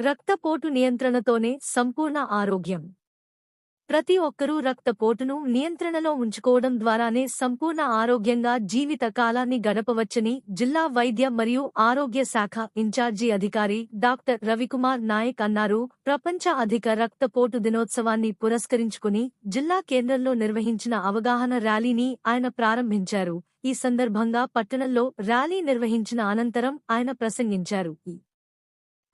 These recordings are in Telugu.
రక్తపోటు నియంత్రణతోనే సంపూర్ణ ఆరోగ్యం. ప్రతి ఒక్కరూ రక్తపోటును నియంత్రణలో ఉంచుకోవడం ద్వారానే సంపూర్ణ ఆరోగ్యంగా జీవిత కాలాన్ని గడపవచ్చని జిల్లా వైద్య మరియు ఆరోగ్య శాఖ ఇన్ఛార్జి అధికారి డాక్టర్ రవికుమార్ నాయక్ అన్నారు. ప్రపంచ అధిక రక్తపోటు దినోత్సవాన్ని పురస్కరించుకుని జిల్లా కేంద్రంలో నిర్వహించిన అవగాహన ర్యాలీని ఆయన ప్రారంభించారు. ఈ సందర్భంగా పట్టణంలో ర్యాలీ నిర్వహించిన అనంతరం ఆయన ప్రసంగించారు.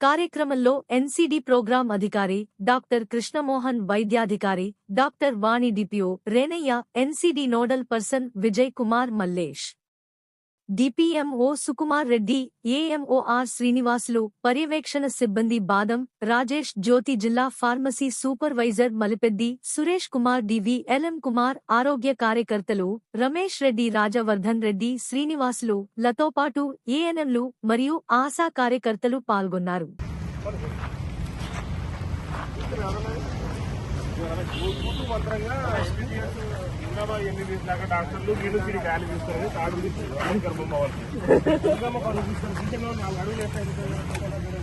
కార్యక్రమంలో ఎన్సీడీ ప్రోగ్రాం అధికారి డాక్టర్ కృష్ణమోహన్ వైద్యాధికారి doctor Vani DPO Renaiah NCD nodal person Vijay Kumar Mallesh. DPMO Sukumar Reddy AMOR Srinivasulu పర్యవేక్షణ సిబ్బంది బాదం రాజేష్ జ్యోతి జిల్లా pharmacy supervisor Malipeddi Suresh Kumar DV LM Kumar ఆరోగ్య కార్యకర్తలు రమేష్ రెడ్డి రాజవర్ధన్ రెడ్డి శ్రీనివాసులు లతోపాటు ఏఎన్ఎంలు మరియు ఆశా కార్యకర్తలు పాల్గొన్నారు. కూతురు భద్రంగా ఎంబీబీఎస్ ఎంబీబీఎస్ డాక్టర్లు వీళ్ళు వీడి వ్యాల్యూ తీస్తారు తాడు గర్భం అవ్వాలి పనులు తీస్తారు నాలుగు అడుగులు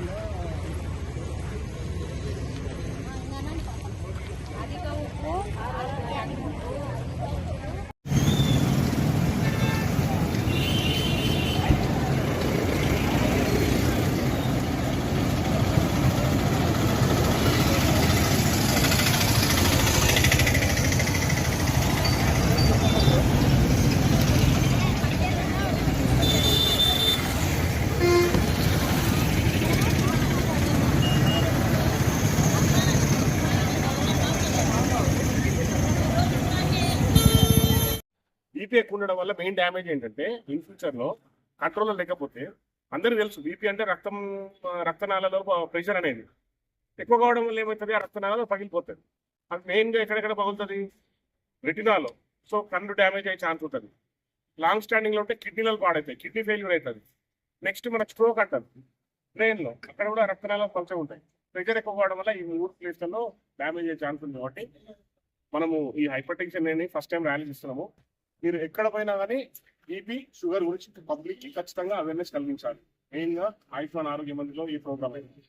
బీపీ ఎక్కువ ఉండడం వల్ల మెయిన్ డ్యామేజ్ ఏంటంటే ఇన్ ఫ్యూచర్లో కంట్రోల్లో లేకపోతే అందరికీ తెలుసు బీపీ అంటే రక్తం ఆ, ప్రెషర్ అనేది ఎక్కువ కావడం వల్ల ఏమవుతుంది? ఆ రక్తనాళాలు పగిలిపోతుంది అది మెయిన్గా ఎక్కడెక్కడ పగులుతుంది? రెటినాలో. సో కన్ను డ్యామేజ్ అయ్యే ఛాన్స్ ఉంటుంది. లాంగ్ స్టాండింగ్లో ఉంటే కిడ్నీలలో పాడవుతాయి కిడ్నీ ఫెయిల్యూర్ అవుతుంది. నెక్స్ట్ మనకు స్ట్రోక్ అంటారు. బ్రెయిన్లో అక్కడ కూడా రక్తనాళాలు కొంచెం ఉంటాయి. ప్రెషర్ ఎక్కువ కావడం వల్ల ఈ మూడు ప్లేస్లలో డ్యామేజ్ అయ్యే ఛాన్స్ ఉంది. కాబట్టి మనము ఈ హైపర్ టెన్షన్ అనేది ఫస్ట్ టైం ర్యాలీ ఇస్తున్నాము మీరు ఎక్కడ పోయినా కానీ బీపీ షుగర్ గురించి పబ్లిక్కి ఖచ్చితంగా అవేర్నెస్ కలిగించాలి. మెయిన్గా ఆయుష్మాన్ ఆరోగ్య మందిలో ఈ ప్రోగ్రామ్ అయింది.